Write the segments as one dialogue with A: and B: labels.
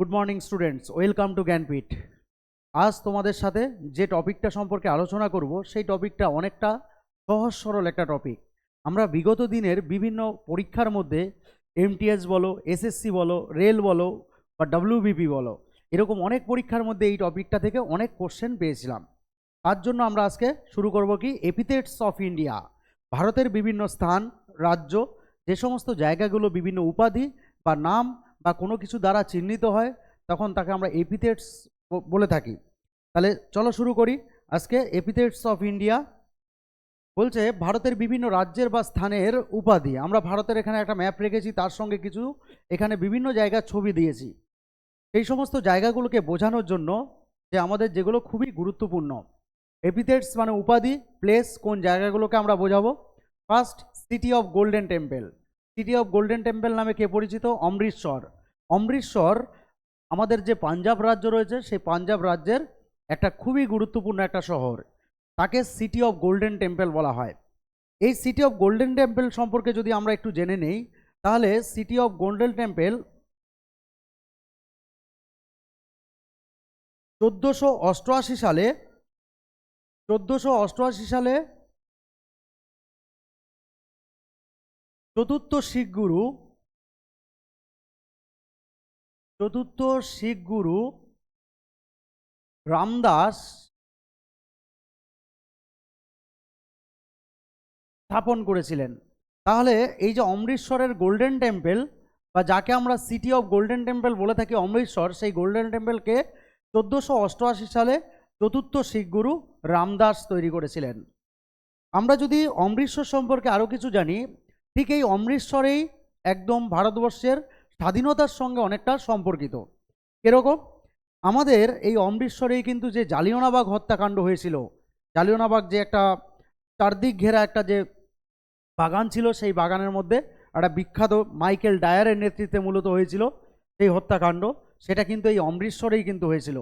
A: Good morning students welcome to Gyanpeeth আজ তোমাদের সাথে যে টপিকটা সম্পর্কে আলোচনা করব, সেই টপিকটা অনেকটা সহজ সরল একটা টপিক। আমরা বিগত দিনের বিভিন্ন পরীক্ষার মধ্যে এমটিএস বলো এসএসসি বলো, রেল বলো বা ডাব্লিউবিপি বলো, এরকম অনেক পরীক্ষার মধ্যে এই টপিকটা থেকে অনেক কোশ্চেন পেয়েছিলাম। তার জন্য আমরা আজকে শুরু করব কি? এপিথেটস অফ ইন্ডিয়া ভারতের বিভিন্ন স্থান, রাজ্য, যে সমস্ত জায়গাগুলো বিভিন্ন উপাধি বা নাম বা কোনো কিছু দ্বারা চিহ্নিত হয়, তখন তাকে আমরা এপিথেটস বলে থাকি। তাহলে চলো শুরু করি। আজকে এপিথেটস অফ ইন্ডিয়া বলছে, ভারতের বিভিন্ন রাজ্যের বা স্থানের উপাধি। আমরা ভারতের এখানে একটা ম্যাপ রেখেছি, তার সঙ্গে কিছু এখানে বিভিন্ন জায়গার ছবি দিয়েছি। এই সমস্ত জায়গাগুলোকে বোঝানোর জন্য যে আমাদের যেগুলো খুবই গুরুত্বপূর্ণ। এপিথেটস মানে উপাধি প্লেস কোন জায়গাগুলোকে আমরা বোঝাবো? First city of golden temple city of golden temple নামে কে পরিচিত? অমৃতসর। অমৃতসর আমাদের যে পাঞ্জাব রাজ্য রয়েছে, সেই পাঞ্জাব রাজ্যের একটা খুবই গুরুত্বপূর্ণ একটা শহর। তাকে সিটি অফ গোল্ডেন টেম্পল বলা হয়। এই সিটি অফ গোল্ডেন টেম্পল সম্পর্কে যদি আমরা একটু জেনে নেই, তাহলে সিটি অফ গোল্ডেন টেম্পল চোদ্দোশো অষ্টআশি সালে, চোদ্দোশো অষ্টআশি সালে চতুর্থ শিখ গুরু, চতুর্থ শিখ গুরু রামদাস স্থাপন করেছিলেন। তাহলে এই যে অমৃতসরের গোল্ডেন টেম্পল বা যাকে আমরা সিটি অফ গোল্ডেন টেম্পল বলে থাকি অমৃতসর, সেই গোল্ডেন টেম্পলকে চোদ্দোশো অষ্টআশি সালে চতুর্থ শিখ গুরু রামদাস তৈরি করেছিলেন। আমরা যদি অমৃতসর সম্পর্কে আরও কিছু জানি ঠিক এই অমৃতসরেই একদম ভারতবর্ষের স্বাধীনতার সঙ্গে অনেকটা সম্পর্কিত। এরকম আমাদের এই অমৃতসরেই কিন্তু যে জালিয়ানাবাগ হত্যাকাণ্ড হয়েছিল, জালিয়ানাবাগ যে একটা চারদিক ঘেরা একটা যে বাগান ছিল, সেই বাগানের মধ্যে একটা বিখ্যাত মাইকেল ডায়ারের নেতৃত্বে মূলত হয়েছিল সেই হত্যাকাণ্ড, সেটা কিন্তু এই অমৃতসরেই কিন্তু হয়েছিল।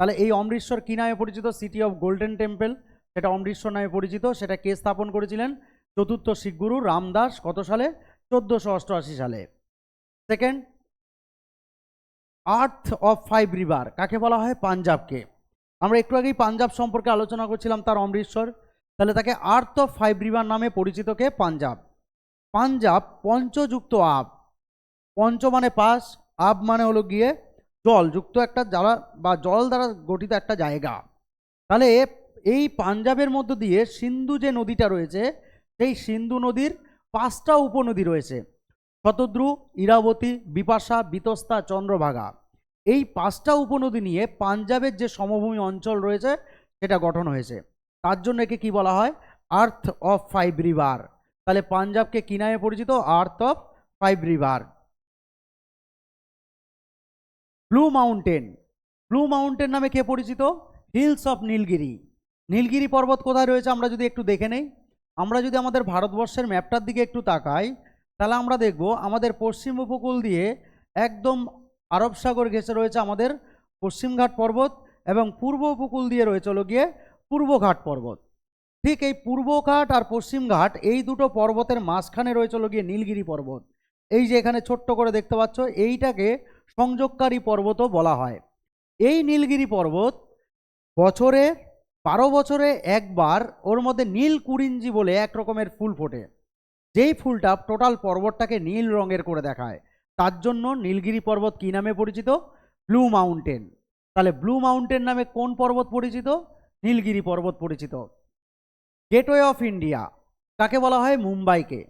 A: তাহলে এই অমৃতসর কী নামে পরিচিত? সিটি অফ গোল্ডেন টেম্পল সেটা অমৃতসর নামে পরিচিত, সেটা কে স্থাপন করেছিলেন? চতুর্থ শিখগুরু রামদাস কত সালে? চোদ্দোশো অষ্টআশি সালে। Second earth of five river কাকে বলা হয়? পাঞ্জাবকে। আমরা একটু আগেই পাঞ্জাব সম্পর্কে আলোচনা করছিলাম, তার অমৃতসর। তাহলে তাকে আর্থ অফ ফাইভ রিভার নামে পরিচিত কে? পাঞ্জাব। পাঞ্জাব পঞ্চযুক্ত আব। পঞ্চ মানে পাস আব মানে হলো গিয়ে জল, যুক্ত একটা যারা বা জল দ্বারা গঠিত একটা জায়গা। তাহলে এই পাঞ্জাবের মধ্য দিয়ে সিন্ধু যে নদীটা রয়েছে সেই সিন্ধু নদীর পাঁচটা উপনদী রয়েছে। শতদ্রু, ইরাবতী, বিপাশা, বিতস্তা, চন্দ্রভাগা। এই পাঁচটা উপনদী নিয়ে পাঞ্জাবের যে সমভূমি অঞ্চল রয়েছে, সেটা গঠন হয়েছে। তার জন্য একে কি বলা হয়? Earth of five river. তাহলে পাঞ্জাবকে কি নামে পরিচিত? Earth of five river. Blue mountain. Blue mountain নামে কে পরিচিত? Hills of Nilgiri. নীলগিরি পর্বত কোথায় রয়েছে? আমরা যদি একটু দেখে নেই। আমরা যদি আমাদের ভারতবর্ষের ম্যাপটার দিকে একটু তাকাই, তাহলে আমরা দেখব আমাদের পশ্চিম উপকূল দিয়ে একদম আরব সাগর ঘেঁষে রয়েছে আমাদের পশ্চিমঘাট পর্বত এবং পূর্ব উপকূল দিয়ে রয়েছে হলো গিয়ে পূর্বঘাট পর্বত। ঠিক এই পূর্বঘাট আর পশ্চিমঘাট এই দুটো পর্বতের মাঝখানে রয়েছে হলো গিয়ে নীলগিরি পর্বত। এই যে এখানে ছোট্ট করে দেখতে পাচ্ছ, এইটাকে সংযোগকারী পর্বতও বলা হয়। এই নীলগিরি পর্বত বছরে বারো বছরে একবার ওর মধ্যে নীল কুরিঞ্জি বলে এক রকমের ফুল ফোটে। যেই ফুলটা টোটাল পর্বতটাকে নীল রঙের করে দেখায়। তার জন্য নীলগিরি পর্বত কী নামে পরিচিত? Blue mountain. তাহলে ব্লু মাউন্টেন নামে কোন পর্বত পরিচিত? নীলগিরি পর্বত পরিচিত। Gateway of India. কাকে বলা হয়? মুম্বাইকে।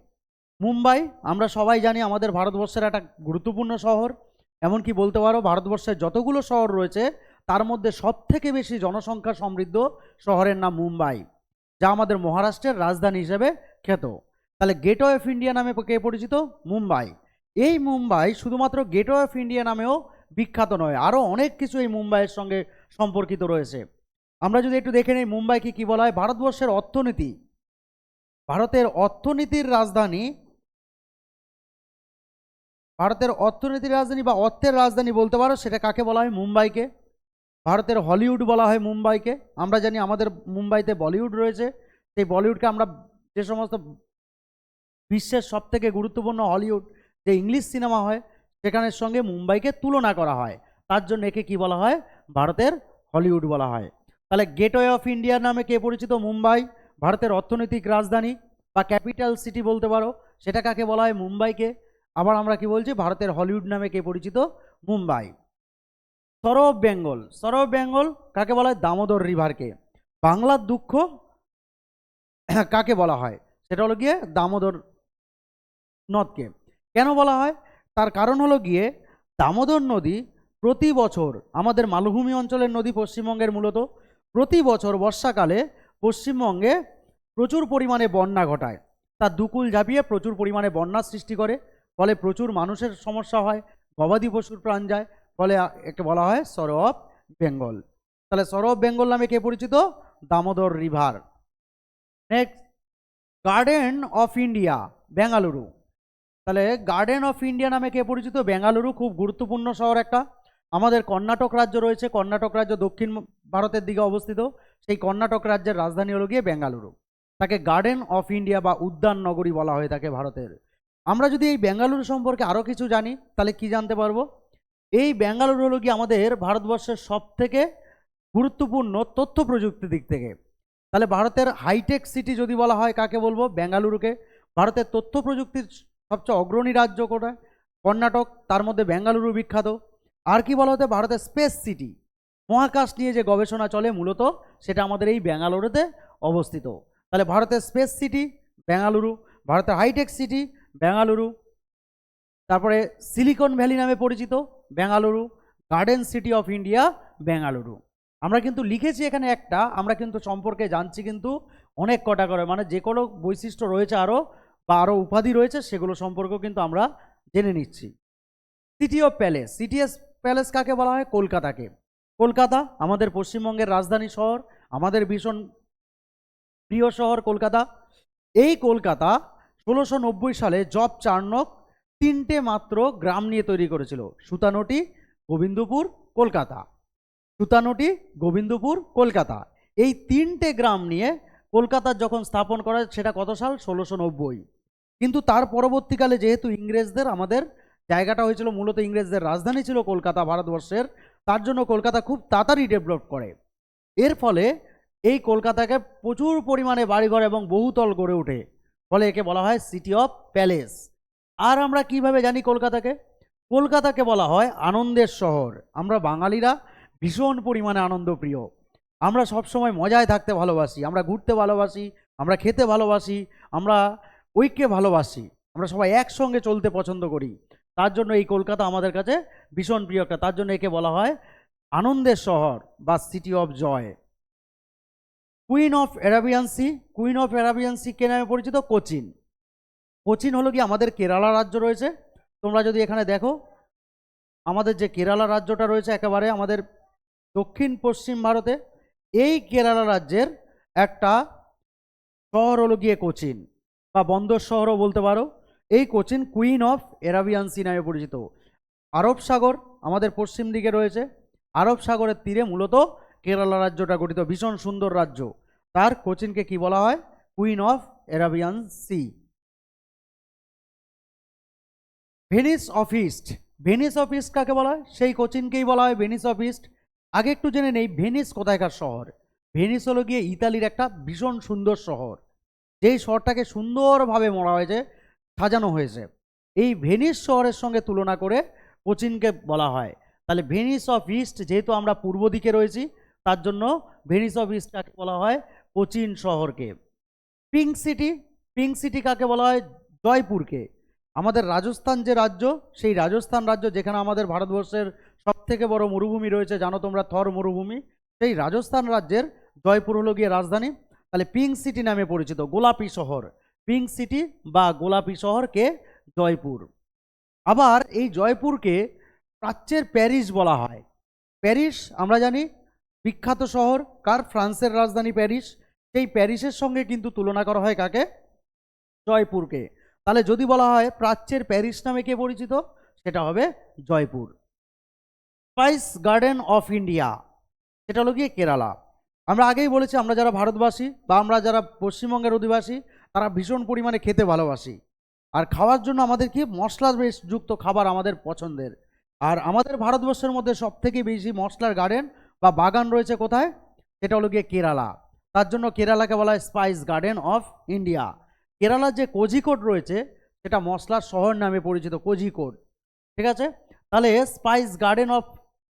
A: মুম্বাই, আমরা সবাই জানি আমাদের ভারতবর্ষের একটা গুরুত্বপূর্ণ শহর। এমনকি বলতে পারো, ভারতবর্ষের যতগুলো শহর রয়েছে তার মধ্যে সবথেকে বেশি জনসংখ্যা সমৃদ্ধ শহরের নাম মুম্বাই, যা আমাদের মহারাষ্ট্রের রাজধানী হিসেবে খ্যাত। তাহলে গেটওয়ে অফ ইন্ডিয়া নামে কে পরিচিত? মুম্বাই। এই মুম্বাই শুধুমাত্র গেটওয়ে অফ ইন্ডিয়া নামেও বিখ্যাত নয় আরও অনেক কিছু এই মুম্বাইয়ের সঙ্গে সম্পর্কিত রয়েছে। আমরা যদি একটু দেখে নিই মুম্বাইকে কী বলা হয়, ভারতবর্ষের অর্থনীতি। ভারতের অর্থনীতির রাজধানী, ভারতের অর্থনীতির রাজধানী বা অর্থের রাজধানী বলতে পারো, সেটা কাকে বলা হয়? মুম্বাইকে। ভারতের হলিউড বলা হয় মুম্বাইকে। আমরা জানি আমাদের মুম্বাইতে বলিউড রয়েছে। সেই বলিউডকে আমরা যে সমস্ত বিশ্বের সবথেকে গুরুত্বপূর্ণ হলিউড যে ইংলিশ সিনেমা হয়, সেখানের সঙ্গে মুম্বাইকে তুলনা করা হয়। তার জন্য একে কি বলা হয়? ভারতের হলিউড বলা হয়। তাহলে গেটওয়ে অফ ইন্ডিয়া নামে কে পরিচিত? মুম্বাই। ভারতের অর্থনৈতিক রাজধানী বা ক্যাপিটাল সিটি বলতে পারো। সেটা কাকে বলা হয়? মুম্বাইকে। আবার আমরা কি বলছি? ভারতের হলিউড নামে কে পরিচিত? মুম্বাই। সরব বেঙ্গল। সরব বেঙ্গল কাকে বলা হয়? দামোদর রিভারকে। বাংলার দুঃখ কাকে বলা হয়? সেটা হলো গিয়ে দামোদর নদকে। কেন বলা হয়? তার কারণ হলো গিয়ে দামোদর নদী প্রতি বছর আমাদের মালভূমি অঞ্চলের নদী পশ্চিমবঙ্গের মূলত, প্রতি বছর বর্ষাকালে পশ্চিমবঙ্গে প্রচুর পরিমাণে বন্যা ঘটায়। তার দুকুল ঝাঁপিয়ে প্রচুর পরিমাণে বন্যার সৃষ্টি করে, ফলে প্রচুর মানুষের সমস্যা হয়, গবাদি পশুর প্রাণ যায় ফলে একে বলা হয় সর অফ বেঙ্গল। তাহলে সর অফ বেঙ্গল নামে কে পরিচিত? Damodar river. Next garden of India Bengaluru তাহলে গার্ডেন অফ ইন্ডিয়া নামে কে পরিচিত? বেঙ্গালুরু, খুব গুরুত্বপূর্ণ শহর একটা। আমাদের কর্ণাটক রাজ্য রয়েছে। কর্ণাটক রাজ্য দক্ষিণ ভারতের দিকে অবস্থিত। সেই কর্ণাটক রাজ্যের রাজধানী হলো গিয়ে বেঙ্গালুরু। তাকে গার্ডেন অফ ইন্ডিয়া বা উদ্যান নগরী বলা হয়ে থাকে ভারতের। আমরা যদি এই বেঙ্গালুরু সম্পর্কে আরও কিছু জানি, তাহলে কি জানতে পারব? এই বেঙ্গালুরু হলো কি আমাদের ভারতবর্ষের সব থেকে গুরুত্বপূর্ণ তথ্য প্রযুক্তির দিক থেকে। তাহলে ভারতের হাইটেক সিটি যদি বলা হয়, কাকে বলব? বেঙ্গালুরুকে ভারতের তথ্য প্রযুক্তির সবচেয়ে অগ্রণী রাজ্য কোটায় কর্ণাটক, তার মধ্যে বেঙ্গালুরু বিখ্যাত। আর কি বলা হতে ভারতের স্পেস সিটি মহাকাশ নিয়ে যে গবেষণা চলে মূলত, সেটা আমাদের এই বেঙ্গালুরুতে অবস্থিত। তাহলে ভারতের স্পেস সিটি বেঙ্গালুরু ভারতের হাইটেক সিটি বেঙ্গালুরু তারপরে সিলিকন ভ্যালি নামে পরিচিত। Bengaluru garden city of India Bengaluru আমরা কিন্তু লিখেছি এখানে একটা, আমরা কিন্তু সম্পর্কে জানছি কিন্তু অনেক কটা করে মানে যে কোনো বৈশিষ্ট্য রয়েছে আরও বা আরও উপাধি রয়েছে, সেগুলো সম্পর্কেও কিন্তু আমরা জেনে নিচ্ছি। City of palace city of palace কাকে বলা হয়? কলকাতাকে। কলকাতা আমাদের পশ্চিমবঙ্গের রাজধানী শহর, আমাদের ভীষণ প্রিয় শহর কলকাতা। এই কলকাতা ষোলোশো সালে জব চার্নক তিনটে মাত্র গ্রাম নিয়ে তৈরি করেছিল। সুতানটি গোবিন্দপুর, কলকাতা। সুতানটি গোবিন্দপুর, কলকাতা। এই তিনটে গ্রাম নিয়ে কলকাতার যখন স্থাপন করা সেটা কত সাল? ষোলোশো নব্বই। কিন্তু তার পরবর্তীকালে যেহেতু ইংরেজদের আমাদের জায়গাটা হয়েছিল, মূলত ইংরেজদের রাজধানী ছিল কলকাতা ভারতবর্ষের, তার জন্য কলকাতা খুব তাড়াতাড়ি ডেভেলপ করে। এর ফলে এই কলকাতাকে প্রচুর পরিমাণে বাড়িঘর এবং বহুতল গড়ে ওঠে। ফলে একে বলা হয় সিটি অফ প্যালেস আর আমরা কীভাবে জানি কলকাতাকে? কলকাতাকে বলা হয় আনন্দের শহর। আমরা বাঙালিরা ভীষণ পরিমাণে আনন্দপ্রিয়। আমরা সব সময় মজায় থাকতে ভালোবাসি, আমরা ঘুরতে ভালোবাসি, আমরা খেতে ভালোবাসি, আমরা ঐক্যে ভালোবাসি, আমরা সবাই একসঙ্গে চলতে পছন্দ করি। তার জন্য এই কলকাতা আমাদের কাছে ভীষণ প্রিয় একটা, তার জন্য একে বলা হয় আনন্দের শহর বা city of joy queen of Arabian sea queen of Arabian sea কে নামে পরিচিত? কোচিন। কোচিন হলো কি আমাদের কেরালা রাজ্য রয়েছে। তোমরা যদি এখানে দেখো, আমাদের যে কেরালা রাজ্যটা রয়েছে একেবারে আমাদের দক্ষিণ পশ্চিম ভারতে, এই কেরালা রাজ্যের একটা শহর হলো গিয়ে কোচিন, বা বন্দর শহরও বলতে পারো। এই Cochin queen of Arabian sea নামে পরিচিত। আরব সাগর আমাদের পশ্চিম দিকে রয়েছে। আরব সাগরের তীরে মূলত কেরালা রাজ্যটা গঠিত, ভীষণ সুন্দর রাজ্য। তার কোচিনকে কি বলা হয়? Queen of Arabian sea. Venice of east Venice of east কাকে বলা হয়? সেই কোচিনকেই বলা হয় ভেনিস অফ ইস্ট আগে একটু জেনে নেই ভেনিস কোথায়কার শহর? ভেনিস হলো গিয়ে ইতালির একটা ভীষণ সুন্দর শহর। যেই শহরটাকে সুন্দরভাবে মরা হয়েছে সাজানো হয়েছে। এই ভেনিস শহরের সঙ্গে তুলনা করে কোচিনকে বলা হয়। তাহলে ভেনিস অফ ইস্ট যেহেতু আমরা পূর্ব দিকে রয়েছি, তার জন্য ভেনিস অফ ইস্ট কাকে বলা হয়? কোচিন শহরকে। পিঙ্ক সিটি পিঙ্ক সিটি কাকে বলা হয়? জয়পুরকে। আমাদের রাজস্থান যে রাজ্য, সেই রাজস্থান রাজ্য যেখানে আমাদের ভারতবর্ষের সব থেকে বড় মরুভূমি রয়েছে, জানো তোমরা, থর মরুভূমি, সেই রাজস্থান রাজ্যের জয়পুর হলো গিয়ে রাজধানী, তাহলে পিঙ্ক সিটি নামে পরিচিত, গোলাপি শহর। পিঙ্ক সিটি বা গোলাপি শহরকে জয়পুর। আবার এই জয়পুরকে প্রাচ্যের প্যারিস বলা হয়। প্যারিস, আমরা জানি, বিখ্যাত শহর, কার? ফ্রান্সের রাজধানী প্যারিস। সেই প্যারিসের সঙ্গে কিন্তু তুলনা করা হয় কাকে? জয়পুরকে। তাহলে যদি বলা হয় প্রাচ্যের প্যারিস নামে কে পরিচিত? সেটা হবে Jaipur. Spice garden of India. সেটা হলো গিয়ে কেরালা। আমরা আগেই বলেছি, আমরা যারা ভারতবাসী বা আমরা যারা পশ্চিমবঙ্গের অধিবাসী, তারা ভীষণ পরিমাণে খেতে ভালোবাসি। আর খাওয়ার জন্য আমাদের কি? মশলা যুক্ত খাবার আমাদের পছন্দের। আর আমাদের ভারতবর্ষের মধ্যে সব থেকে বেশি মশলার গার্ডেন বা বাগান রয়েছে কোথায়? সেটা হলো গিয়ে কেরালা। তার জন্য কেরালাকে বলা হয় স্পাইস গার্ডেন অফ ইন্ডিয়া। কেরালার যে কোজিকোড রয়েছে, সেটা মশলার শহর নামে পরিচিত কোজিকোড ঠিক আছে? তাহলে স্পাইস গার্ডেন অফ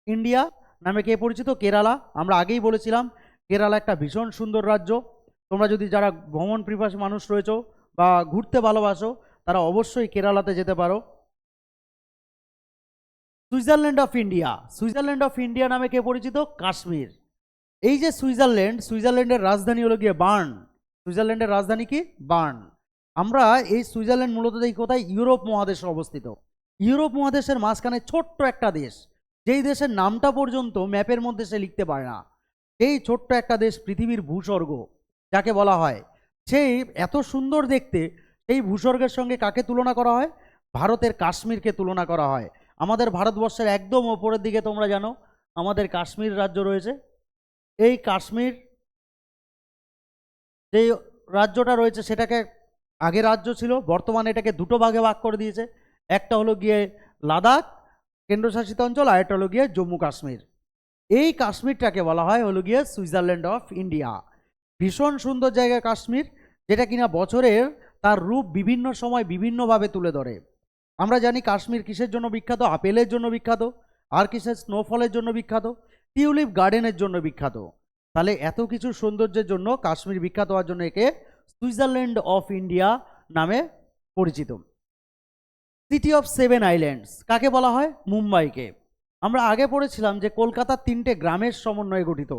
A: ইন্ডিয়া নামে কে পরিচিত? কেরালা। আমরা আগেই বলেছিলাম, কেরালা একটা ভীষণ সুন্দর রাজ্য। তোমরা যদি যারা ভ্রমণ পিপাসী মানুষ রয়েছো বা ঘুরতে ভালোবাসো, তারা অবশ্যই কেরালাতে যেতে পারো। Switzerland of India. Switzerland of India নামে কে পরিচিত? কাশ্মীর। এই যে সুইজারল্যান্ড, সুইজারল্যান্ডের রাজধানী হলো গিয়ে বার্ন। সুইজারল্যান্ডের রাজধানী কি? বার্ন। আমরা এই সুইজারল্যান্ড মূলত দেখি কোথায়? ইউরোপ মহাদেশে অবস্থিত। ইউরোপ মহাদেশের মাঝখানে ছোট্ট একটা দেশ। যেই দেশের নামটা পর্যন্ত ম্যাপের মধ্যে সে লিখতে পারে না। এই ছোট্ট একটা দেশ পৃথিবীর ভূস্বর্গ, যাকে বলা হয়। সেই এত সুন্দর দেখতে, সেই ভূস্বর্গের সঙ্গে কাকে তুলনা করা হয়? ভারতের কাশ্মীরকে তুলনা করা হয়। আমাদের ভারতবর্ষের একদম ওপরের দিকে তোমরা জানো, আমাদের কাশ্মীর রাজ্য রয়েছে। এই কাশ্মীর যে রাজ্যটা রয়েছে, সেটাকে আগে রাজ্য ছিল, বর্তমানে এটাকে দুটো ভাগে ভাগ করে দিয়েছে। একটা হলো গিয়ে লাদাখ, কেন্দ্রশাসিত অঞ্চল, আর একটা হলো গিয়ে জম্মু কাশ্মীর। এই কাশ্মীরটাকে বলা হয় হলো গিয়ে সুইজারল্যান্ড অফ ইন্ডিয়া। ভীষণ সুন্দর জায়গা কাশ্মীর, যেটা কিনা বছরের তার রূপ বিভিন্ন সময় বিভিন্নভাবে তুলে ধরে। আমরা জানি কাশ্মীর কিসের জন্য বিখ্যাত? আপেলের জন্য বিখ্যাত, আর কিসের স্নোফলের জন্য বিখ্যাত? টিউলিপ গার্ডেনের জন্য বিখ্যাত। তাহলে এত কিছু সৌন্দর্যের জন্য কাশ্মীর বিখ্যাত হওয়ার জন্য একে সুইজারল্যান্ড অফ ইন্ডিয়া নামে পরিচিত। সিটি অফ সেভেন আইল্যান্ডস, কাকে বলা হয়? মুম্বাইকে। আমরা আগে পড়েছিলাম যে কলকাতার তিনটে গ্রামের সমন্বয়ে গঠিত।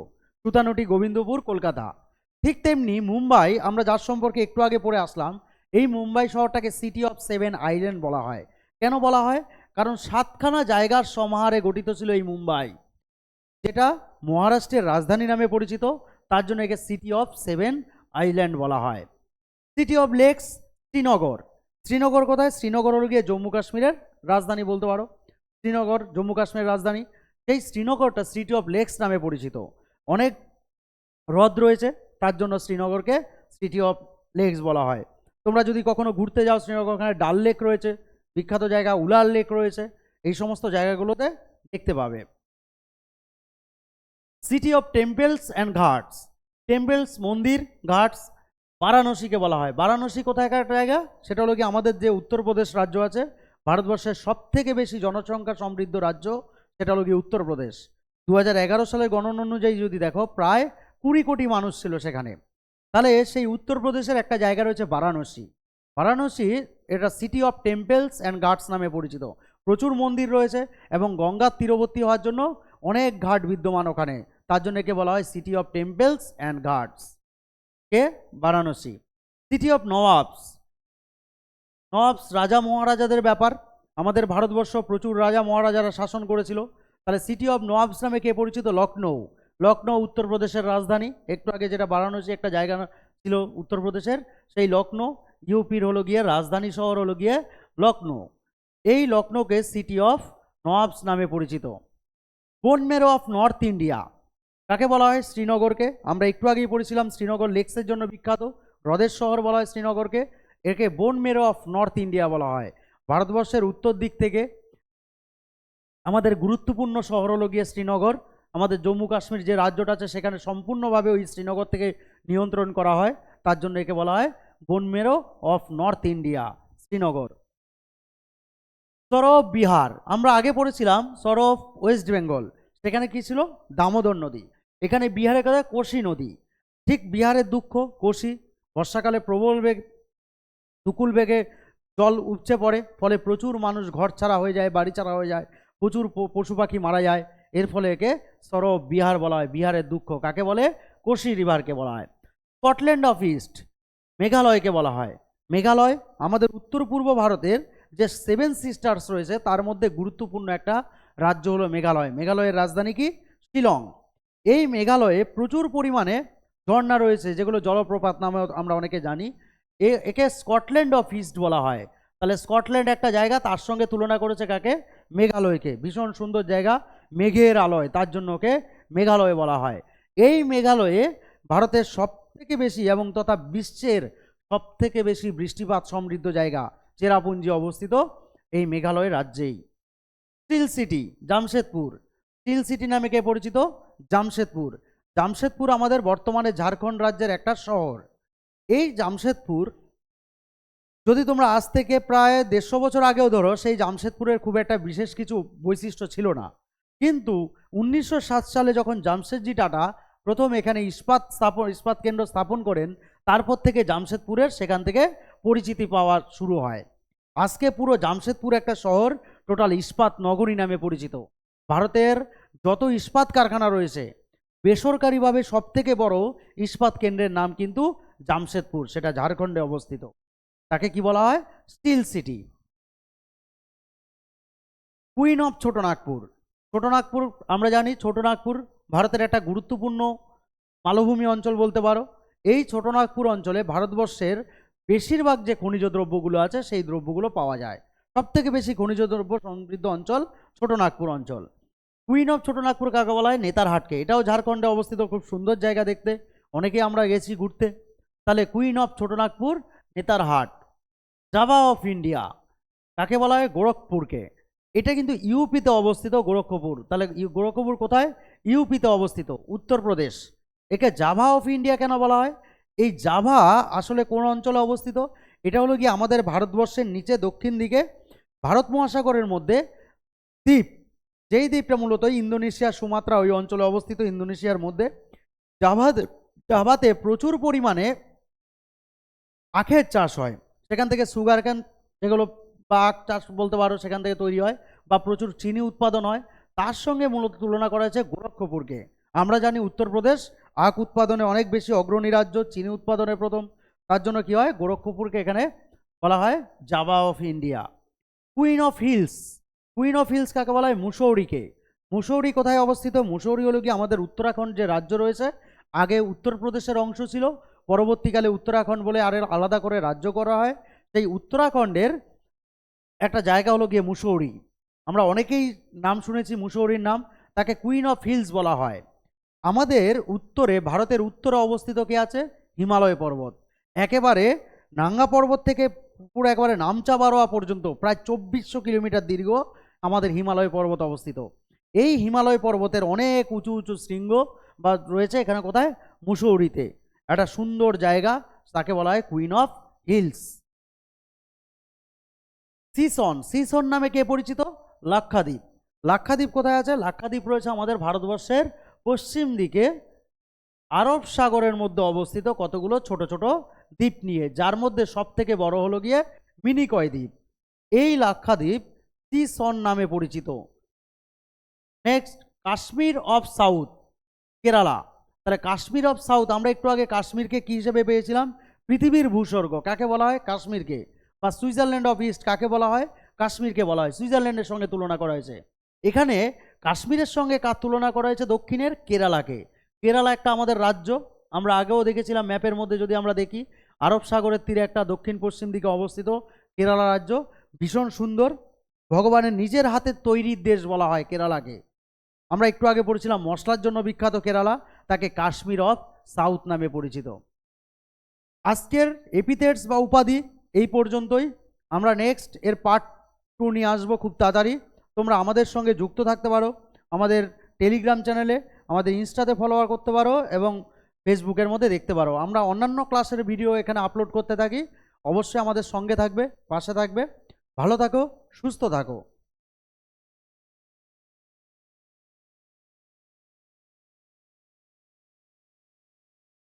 A: সুতানুটি গোবিন্দপুর, কলকাতা। ঠিক তেমনি মুম্বাই, আমরা যার সম্পর্কে একটু আগে পড়ে আসলাম, এই মুম্বাই শহরটাকে সিটি অফ সেভেন আইল্যান্ড বলা হয়। কেন বলা হয়? কারণ সাতখানা জায়গার সমাহারে গঠিত ছিল এই মুম্বাই, যেটা মহারাষ্ট্রের রাজধানী নামে পরিচিত, তার জন্য একে সিটি অফ সেভেন আইল্যান্ড বলা হয়। City of lakes Srinagar Srinagar কোথায়? শ্রীনগর হলো গিয়ে জম্মু কাশ্মীরের রাজধানী বলতে পারো। শ্রীনগর জম্মু কাশ্মীরের রাজধানী। সেই শ্রীনগরটা সিটি অফ লেকস নামে পরিচিত। অনেক হ্রদ রয়েছে, তার জন্য শ্রীনগরকে সিটি অফ লেকস বলা হয়। তোমরা যদি কখনো ঘুরতে যাও শ্রীনগর ওখানে ডাল লেক রয়েছে, বিখ্যাত জায়গা উলার লেক রয়েছে, এই সমস্ত জায়গাগুলোতে দেখতে পাবে। City of temples and ghats temples, মন্দির, ঘাটস, বারাণসীকে বলা হয়। বারাণসী কোথায় কোথায়কার জায়গা? সেটা হলো কি আমাদের যে উত্তরপ্রদেশ রাজ্য আছে, ভারতবর্ষের সব থেকে বেশি জনসংখ্যা সমৃদ্ধ রাজ্য, সেটা হলো কি উত্তরপ্রদেশ। দু হাজার এগারো সালের গণনা অনুযায়ী যদি দেখো, প্রায় কুড়ি কোটি মানুষ ছিল সেখানে। তাহলে সেই উত্তরপ্রদেশের একটা জায়গা রয়েছে বারাণসী। বারাণসী এটা city of temples and ghats নামে পরিচিত। প্রচুর মন্দির রয়েছে এবং গঙ্গার তীরবর্তী হওয়ার জন্য অনেক ঘাট বিদ্যমান ওখানে। তার জন্য একে বলা হয় city of temples and ghats K? Varanasi. City of nawabs nawabs রাজা মহারাজাদের ব্যাপার। আমাদের ভারতবর্ষ প্রচুর রাজা মহারাজারা শাসন করেছিল। তাহলে সিটি অফ নওয়াবস নামে কে পরিচিত? লখনৌ লখনৌ উত্তরপ্রদেশের রাজধানী। একটু আগে যেটা বারাণসী একটা জায়গা ছিল উত্তরপ্রদেশের সেই লখনৌ ইউপির হলো গিয়ে রাজধানী শহর হলো গিয়ে লখনৌ এই লখনৌকে সিটি অফ নওয়াবস নামে পরিচিত। বোনমেরো অফ নর্থ ইন্ডিয়া কাকে বলা হয়? শ্রীনগরকে। আমরা একটু আগেই পড়েছিলাম, শ্রীনগর লেকসের জন্য বিখ্যাত। হ্রদের শহর বলা হয় শ্রীনগরকে। একে বোন মেরো অফ নর্থ ইন্ডিয়া বলা হয়। ভারতবর্ষের উত্তর দিক থেকে আমাদের গুরুত্বপূর্ণ শহর হলো গিয়ে শ্রীনগর। আমাদের জম্মু কাশ্মীর যে রাজ্যটা আছে, সেখানে সম্পূর্ণভাবে ওই শ্রীনগর থেকে নিয়ন্ত্রণ করা হয়। তার জন্য একে বলা হয় বনমেরো অফ নর্থ ইন্ডিয়া, শ্রীনগর। সরব বিহার। আমরা আগে পড়েছিলাম সরব ওয়েস্ট বেঙ্গল। সেখানে কি ছিল? দামোদর নদী। এখানে বিহারের কথা কোশি নদী। ঠিক বিহারের দুঃখ, কোশি বর্ষাকালে প্রবল বেগ দুকুল বেগে জল উপচে পড়ে, ফলে প্রচুর মানুষ ঘর ছাড়া হয়ে যায়, বাড়ি ছাড়া হয়ে যায়, প্রচুর পশু পাখি মারা যায়। এর ফলে একে সরব বিহার বলা হয়, বিহারের দুঃখ। কাকে বলে? কোশি রিভারকে বলা হয়। স্কটল্যান্ড অফ ইস্ট, মেঘালয়কে বলা হয়। মেঘালয় আমাদের উত্তর পূর্ব ভারতের যে সেভেন সিস্টার্স রয়েছে, তার মধ্যে গুরুত্বপূর্ণ একটা রাজ্য হলো মেঘালয়। মেঘালয়ের রাজধানী কি? শিলং। এই মেঘালয়ে প্রচুর পরিমাণে ঝর্ণা রয়েছে, যেগুলো জলপ্রপাত নামে আমরা অনেকে জানি। এ, একে স্কটল্যান্ড অফ ইস্ট বলা হয়। তাহলে স্কটল্যান্ড একটা জায়গা, তার সঙ্গে তুলনা করেছে কাকে? মেঘালয়কে। ভীষণ সুন্দর জায়গা, মেঘের আলয়, তার জন্য ওকে মেঘালয় বলা হয়। এই মেঘালয়ে ভারতের সব থেকে বেশি এবং তথা বিশ্বের সব থেকে বেশি বৃষ্টিপাত সমৃদ্ধ জায়গা চেরাপুঞ্জি অবস্থিত এই মেঘালয় রাজ্যেই। Steel city, Jamshedpur. Steel city নামে কে পরিচিত? জামশেদপুর। জামশেদপুর আমাদের বর্তমানে ঝাড়খণ্ড রাজ্যের একটা শহর। এই জামশেদপুর যদি তোমরা আজ থেকে প্রায় দেড়শো বছর আগেও ধরো, সেই জামশেদপুরের খুব একটা বিশেষ কিছু বৈশিষ্ট্য ছিল না। কিন্তু উনিশশো সাত সালে যখন জামশেদজি টাটা প্রথম এখানে ইস্পাত স্থাপন, ইস্পাত কেন্দ্র স্থাপন করেন, তারপর থেকে জামশেদপুরের সেখান থেকে পরিচিতি পাওয়া শুরু হয়। আজকে পুরো জামশেদপুর একটা শহর, টোটাল ইস্পাত নগরী নামে পরিচিত। ভারতের যত ইস্পাত কারখানা রয়েছে, বেসরকারিভাবে সব থেকে বড় ইস্পাত কেন্দ্রের নাম কিন্তু জামশেদপুর, সেটা ঝাড়খণ্ডে অবস্থিত। তাকে কি বলা হয়? Steel city. Queen of Chotanagpur. Chotanagpur, আমরা জানি ছোটনাগপুর ভারতের একটা গুরুত্বপূর্ণ মালভূমি অঞ্চল বলতে পারো। এই ছোটনাগপুর অঞ্চলে ভারতবর্ষের বেশিরভাগ যে খনিজ দ্রব্যগুলো আছে, সেই দ্রব্যগুলো পাওয়া যায়। সবথেকে বেশি খনিজ দ্রব্য সমৃদ্ধ অঞ্চল ছোটনাগপুর অঞ্চল। কুইন অফ ছোটনাগপুর কাকে বলা হয়? নেতার হাটকে। এটাও ঝাড়খণ্ডে অবস্থিত, খুব সুন্দর জায়গা দেখতে। অনেকে আমরা গেছি ঘুরতে। তাহলে queen of Chotanagpur Netarhat Java of India কাকে বলা হয়? গোরখপুরকে। এটা কিন্তু ইউপিতে অবস্থিত গোরক্ষপুর তাহলে গোরক্ষপুর কোথায়? ইউপিতে অবস্থিত, উত্তরপ্রদেশ। একে জাভা অফ ইন্ডিয়া কেন বলা হয়? এই জাভা আসলে কোন অঞ্চলে অবস্থিত? এটা হলো কি আমাদের ভারতবর্ষের নিচে, দক্ষিণ দিকে, ভারত মহাসাগরের মধ্যে দ্বীপ। যেই দ্বীপটা মূলত ইন্দোনেশিয়া, সুমাত্রা ওই অঞ্চলে অবস্থিত ইন্দোনেশিয়ার মধ্যে জাভাতে জাভাতে প্রচুর পরিমাণে আখের চাষ হয়। সেখান থেকে সুগার ক্যান, যেগুলো আখ চাষ বলতে পারো, সেখান থেকে তৈরি হয় বা প্রচুর চিনি উৎপাদন হয়, তার সঙ্গে মূলত তুলনা করা হয়েছে গোরক্ষপুরকে। আমরা জানি উত্তরপ্রদেশ, আখ উৎপাদনে অনেক বেশি অগ্রণী রাজ্য, চিনি উৎপাদনে প্রথম। তার জন্য কি হয়? গোরক্ষপুরকে এখানে বলা হয় Java of India. Queen of hills. Queen of hills কাকে বলা হয়? মুসৌরিকে। মুসৌরি কোথায় অবস্থিত? মুসৌরি হলো কি আমাদের উত্তরাখণ্ড যে রাজ্য রয়েছে, আগে উত্তরপ্রদেশের অংশ ছিল, পরবর্তীকালে উত্তরাখণ্ড বলে আর আলাদা করে রাজ্য করা হয়। সেই উত্তরাখণ্ডের একটা জায়গা হলো গিয়ে মুসৌরি। আমরা অনেকেই নাম শুনেছি মুসৌরির নাম, তাকে কুইন অফ হিলস বলা হয়। আমাদের উত্তরে, ভারতের উত্তরে অবস্থিত কে আছে? হিমালয় পর্বত। একেবারে নাঙ্গা পর্বত থেকে পুরো একেবারে নামচা বারোয়া পর্যন্ত, প্রায় চব্বিশশো কিলোমিটার দীর্ঘ। আমাদের হিমালয় পর্বত অবস্থিত। এই হিমালয় পর্বতের অনেক উঁচু উঁচু শৃঙ্গ বা রয়েছে এখানে কোথায়? মুসৌরিতে। একটা সুন্দর জায়গা, তাকে বলা হয় কুইন অফ হিলস সিসন সিসন নামে কে পরিচিত? লাক্ষাদ্বীপ। লাক্ষাদ্বীপ কোথায় আছে? লাক্ষাদ্বীপ রয়েছে আমাদের ভারতবর্ষের পশ্চিম দিকে। আরব সাগরের মধ্যে অবস্থিত কতগুলো? ছোট ছোট দ্বীপ নিয়ে। যার মধ্যে সব থেকে বড় হলো গিয়ে মিনিকয় দ্বীপ। এই লাক্ষাদ্বীপ সিসন নামে পরিচিত। Next Kashmir of south Kerala তাহলে কাশ্মীর অফ সাউথ আমরা একটু আগে কাশ্মীরকে কী হিসেবে পেয়েছিলাম? পৃথিবীর ভূস্বর্গ, কাকে বলা হয়? কাশ্মীরকে বা সুইজারল্যান্ড অফ ইস্ট কাকে বলা হয়? কাশ্মীরকে বলা হয়। সুইজারল্যান্ডের সঙ্গে তুলনা করা হয়েছে। এখানে কাশ্মীরের সঙ্গে কার তুলনা করা হয়েছে? দক্ষিণের কেরালাকে। কেরালা একটা আমাদের রাজ্য। আমরা আগেও দেখেছিলাম ম্যাপের মধ্যে যদি আমরা দেখি, আরব সাগরের তীরে একটা দক্ষিণ পশ্চিম দিকে অবস্থিত কেরালা রাজ্য। ভীষণ সুন্দর। ভগবানের নিজের হাতের তৈরির দেশ বলা হয় কেরালাকে। আমরা একটু আগে পড়েছিলাম, মশলার জন্য বিখ্যাত কেরালা, তাকে কাশ্মীর অফ সাউথ নামে পরিচিত। আজকের এপিথেটস বা উপাধি এই পর্যন্তই। আমরা নেক্সট এর পার্ট টু নিয়ে আসব খুব তাড়াতাড়ি। তোমরা আমাদের সঙ্গে যুক্ত থাকতে পারো, আমাদের টেলিগ্রাম চ্যানেলে, আমাদের ইনস্টাতে ফলোয়ার করতে পারো এবং ফেসবুকের মধ্যে দেখতে পারো। আমরা অন্যান্য ক্লাসের ভিডিও এখানে আপলোড করতে থাকি। অবশ্যই আমাদের সঙ্গে থাকবে, পাশে থাকবে। ভালো থাকো। সুস্থ থাকো।